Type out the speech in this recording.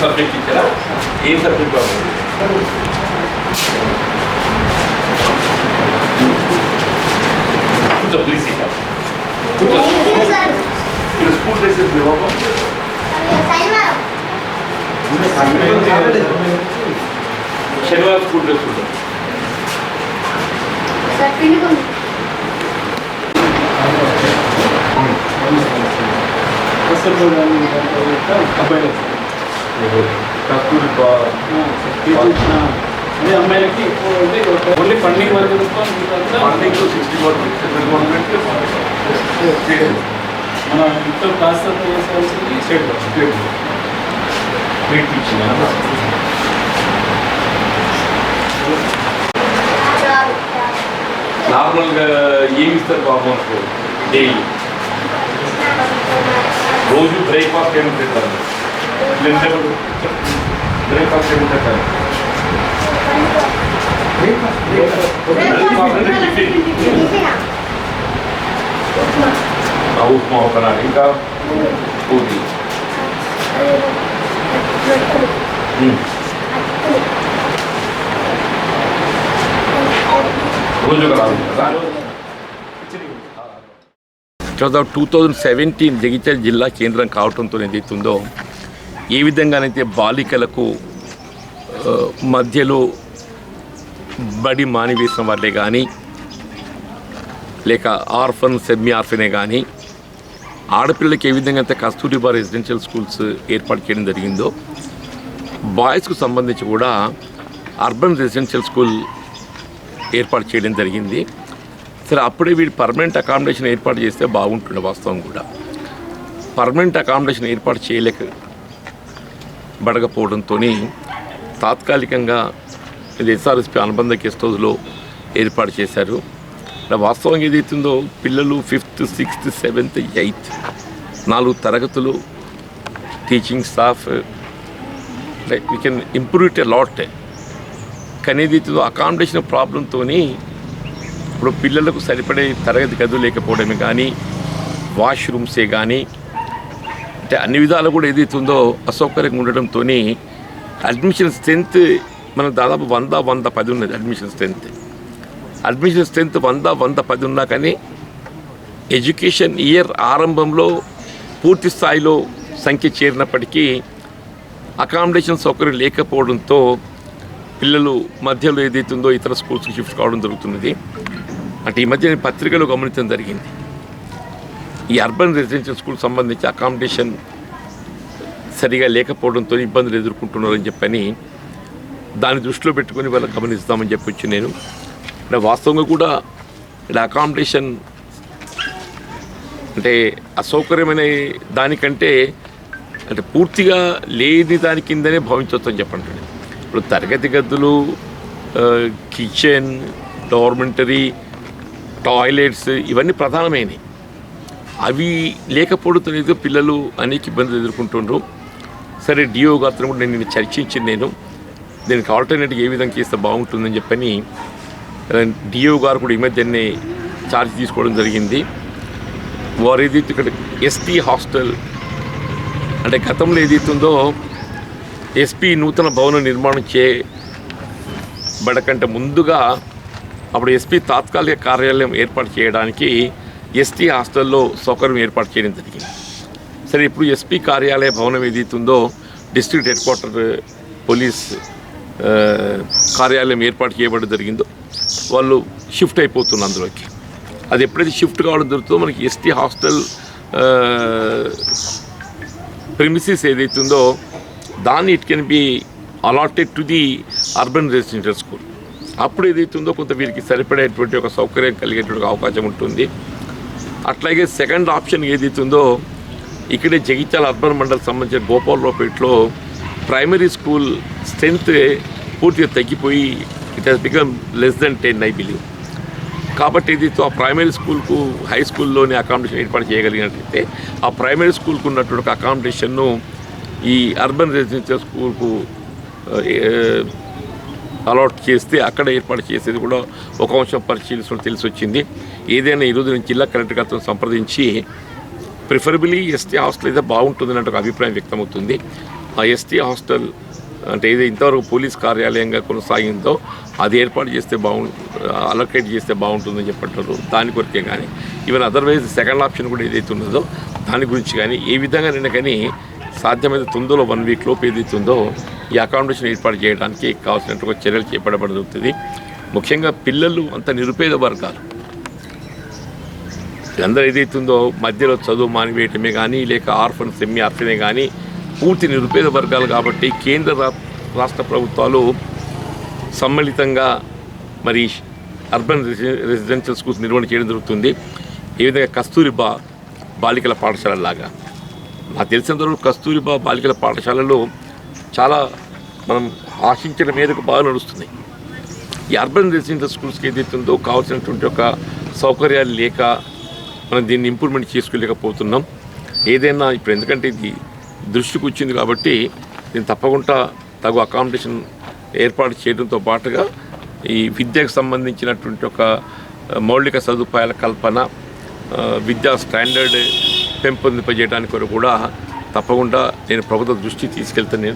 Subject ఇచ్చారా ఏ subject బాగుంది కూర్చో ప్లీజ్ ఇక్కడ ఇక్కడ స్కూల్ డ్రెస్సెస్ బాబా శనివారం స్కూల్ డ్రెస్ ఉంటుంది అబ్బాయిలు కస్తూరి అదే అమ్మాయిలకి ఓన్లీ ఫండింగ్ వరకు funding sixty percent central government మన ఇంట్లో క్లాస్ చేసాల్సింది స్టేట్ నార్మల్గా ఏమి ఇస్తారు బాబు అనుకో? డైలీ. రోజు బ్రేక్ఫాస్ట్ ఏమి తింటారు? వెజిటబుల్ బ్రేక్ఫాస్ట్ ఏమి ఆ, ఉప్మా ఒకనాడు ఇంకా పూరి రోజు ఒక రాదు కదా తర్వాత టూ థౌజండ్ సెవెంటీన్ జగిత్యాల జిల్లా కేంద్రం కావడంతో ఏదైతుందో. ఏ విధంగానైతే బాలికలకు మధ్యలో బడి మానివేసిన వాళ్ళే కానీ లేక ఆర్ఫన్ సెమీ ఆర్ఫనే కానీ ఆడపిల్లలకి ఏ విధంగా అయితే కస్తూరిబా రెసిడెన్షియల్ స్కూల్స్ ఏర్పాటు చేయడం జరిగిందో బాయ్స్కు సంబంధించి కూడా అర్బన్ రెసిడెన్షియల్ స్కూల్ ఏర్పాటు చేయడం జరిగింది. సరే అప్పుడే వీడు పర్మనెంట్ అకామిడేషన్ ఏర్పాటు చేస్తే బాగుంటుండే వాస్తవం కూడా. పర్మనెంట్ అకామిడేషన్ ఏర్పాటు చేయలేక బడకపోవడంతో తాత్కాలికంగా ఇది ఎస్ఆర్ఎస్పి అనుబంధ గెస్ట్ హౌస్లో ఏర్పాటు చేశారు. వాస్తవం వాస్తవంగా ఏదైతుందో పిల్లలు ఫిఫ్త్ సిక్స్త్ సెవెంత్ ఎయిత్ నాలుగు తరగతులు teaching staff like we can improve it a lot కానీ ఏదైతుందో అకామిడేషన్ ప్రాబ్లంతో ఇప్పుడు పిల్లలకు సరిపడే తరగతి గదులు లేకపోవడమే కానీ వాష్రూమ్సే కానీ అంటే అన్ని విధాలు కూడా ఏదైతుందో అసౌకర్యంగా ఉండడంతో అడ్మిషన్ స్ట్రెంత్ మనకు దాదాపు వంద వంద పది ఉన్నది అడ్మిషన్ స్ట్రెంత్ అడ్మిషన్ స్ట్రెంత్ వంద వంద పది ఉన్నా కానీ ఎడ్యుకేషన్ ఇయర్ ఆరంభంలో పూర్తి స్థాయిలో సంఖ్య చేరినప్పటికీ అకామిడేషన్ సౌకర్యం లేకపోవడంతో పిల్లలు మధ్యలో ఏదైతుందో ఇతర స్కూల్స్కి షిఫ్ట్ కావడం జరుగుతున్నది. అంటే ఈ మధ్య నేను పత్రికలో గమనించడం జరిగింది. ఈ అర్బన్ రెసిడెన్షియల్ స్కూల్ సంబంధించి అకామిడేషన్ సరిగా లేకపోవడంతో ఇబ్బందులు ఎదుర్కొంటున్నారని చెప్పని దాన్ని దృష్టిలో పెట్టుకొని వాళ్ళకి గమనిస్తామని చెప్పొచ్చు నేను. అంటే వాస్తవంగా కూడా ఇక్కడ అకామిడేషన్ అంటే అసౌకర్యమైన దానికంటే అంటే పూర్తిగా లేని దాని కిందనే భావించవచ్చు అని చెప్పండి. ఇప్పుడు తరగతి గదులు కిచెన్ డార్మెంటరీ టాయిలెట్స్ ఇవన్నీ ప్రధానమైనవి. అవి లేకపోవడంతో పిల్లలు అనేక ఇబ్బందులు ఎదుర్కొంటుండ్రు. సరే డిఓ గారితో కూడా నేను నిన్న చర్చించింది నేను. దీనికి ఆల్టర్నేటివ్ ఏ విధంగా చేస్తే బాగుంటుందని చెప్పని డిఓ గారు కూడా ఈ మధ్యనే ఛార్జ్ తీసుకోవడం జరిగింది. వారు ఏదైతే ఇక్కడ ఎస్టీ హాస్టల్ అంటే గతంలో ఏదైతుందో ఎస్పీ నూతన భవన నిర్మాణం చేయబడకంటే ముందుగా అప్పుడు ఎస్పీ తాత్కాలిక కార్యాలయం ఏర్పాటు చేయడానికి ఎస్టీ హాస్టల్లో సౌకర్యం ఏర్పాటు చేయడం జరిగింది. సరే ఇప్పుడు ఎస్పీ కార్యాలయ భవనం ఏదైతుందో డిస్ట్రిక్ట్ హెడ్ క్వార్టర్ పోలీస్ కార్యాలయం ఏర్పాటు చేయబడడం జరిగిందో వాళ్ళు షిఫ్ట్ అయిపోతున్నారు అందులోకి. అది ఎప్పుడైతే షిఫ్ట్ కావడం జరుగుతుందో మనకి ఎస్టీ హాస్టల్ ప్రిమిసిస్ ఏదైతుందో దాన్ని it can be allotted to the urban residential school అప్పుడు ఏదైతుందో కొంత వీరికి సరిపడేటువంటి ఒక సౌకర్యం కలిగేటువంటి అవకాశం ఉంటుంది. అట్లాగే సెకండ్ ఆప్షన్ ఏదైతుందో ఇక్కడే జగిత్యాల అర్బన్ మండల్ సంబంధించిన గోపాలరావుపేటలో ప్రైమరీ స్కూల్ స్ట్రెంత్ పూర్తిగా తగ్గిపోయి it has become less then ten I believe కాబట్టి ఇది ఆ ప్రైమరీ స్కూల్కు హై స్కూల్లోని అకామిడేషన్ ఏర్పాటు చేయగలిగినట్లయితే ఆ ప్రైమరీ స్కూల్కు ఉన్నటువంటి ఒక అకామిడేషన్ను ఈ అర్బన్ రెసిడెన్షియల్ స్కూల్కు అలాట్ చేస్తే అక్కడ ఏర్పాటు చేసేది కూడా ఒక అంశం పరిశీలిస్తున్న తెలిసి వచ్చింది. ఏదైనా ఈరోజు నేను జిల్లా కలెక్టర్ గారితో సంప్రదించి ప్రిఫరబిలీ ఎస్టీ హాస్టల్ అయితే బాగుంటుంది ఒక అభిప్రాయం వ్యక్తమవుతుంది. ఆ ఎస్టీ హాస్టల్ అంటే ఏదో ఇంతవరకు పోలీస్ కార్యాలయంగా కొనసాగిందో అది ఏర్పాటు చేస్తే బాగు అలొకేట్ చేస్తే బాగుంటుందని చెప్పంటారు. దాని కొరకే కానీ ఈవెన్ అదర్వైజ్ సెకండ్ ఆప్షన్ కూడా ఏదైతే ఉన్నదో దాని గురించి కానీ ఏ విధంగా నిన్న కానీ సాధ్యమైతే తొందరలో వన్ వీక్ లోపు ఏదైతే ఉందో ఈ అకామిడేషన్ ఏర్పాటు చేయడానికి కావాల్సినట్టుగా చర్యలు చేపట్టబడుతుంది ముఖ్యంగా పిల్లలు అంత నిరుపేద వర్గాలు. అందరూ ఏదైతుందో మధ్యలో చదువు మానివేయటమే కానీ లేక ఆర్ఫన్ సెమ్మి ఆర్ఫనే కానీ పూర్తి నిరుపేద వర్గాలు కాబట్టి కేంద్ర రా- రాష్ట్ర ప్రభుత్వాలు సమ్మిళితంగా మరి అర్బన్ రెసి- రెసిడెన్షియల్ స్కూల్స్ నిర్వహణ చేయడం జరుగుతుంది. ఏ విధంగా కస్తూరిబా బాలికల పాఠశాలలాగా నాకు తెలిసినంతవరకు కస్తూరిబా బాలికల పాఠశాలలో చాలా మనం ఆశించిన మీదకు బాగా నడుస్తున్నాయి ఈ అర్బన్ రెసిడెన్షియల్ స్కూల్స్కి ఏదైతే ఉందో కావాల్సినటువంటి ఒక సౌకర్యాలు లేక మనం దీన్ని ఇంప్రూవ్మెంట్ చేసుకోలేకపోతున్నాం. ఏదైనా ఇప్పుడు ఎందుకంటే ఇది దృష్టికి వచ్చింది కాబట్టి దీన్ని తప్పకుండా తగు అకామిడేషన్ ఏర్పాటు చేయడంతో పాటుగా ఈ విద్యకు సంబంధించినటువంటి ఒక మౌలిక సదుపాయాల కల్పన విద్యా స్టాండర్డ్ పెంపొందింపజేయడానికి కొరకు కూడా తప్పకుండా నేను ప్రభుత్వ దృష్టి తీసుకెళ్తాను.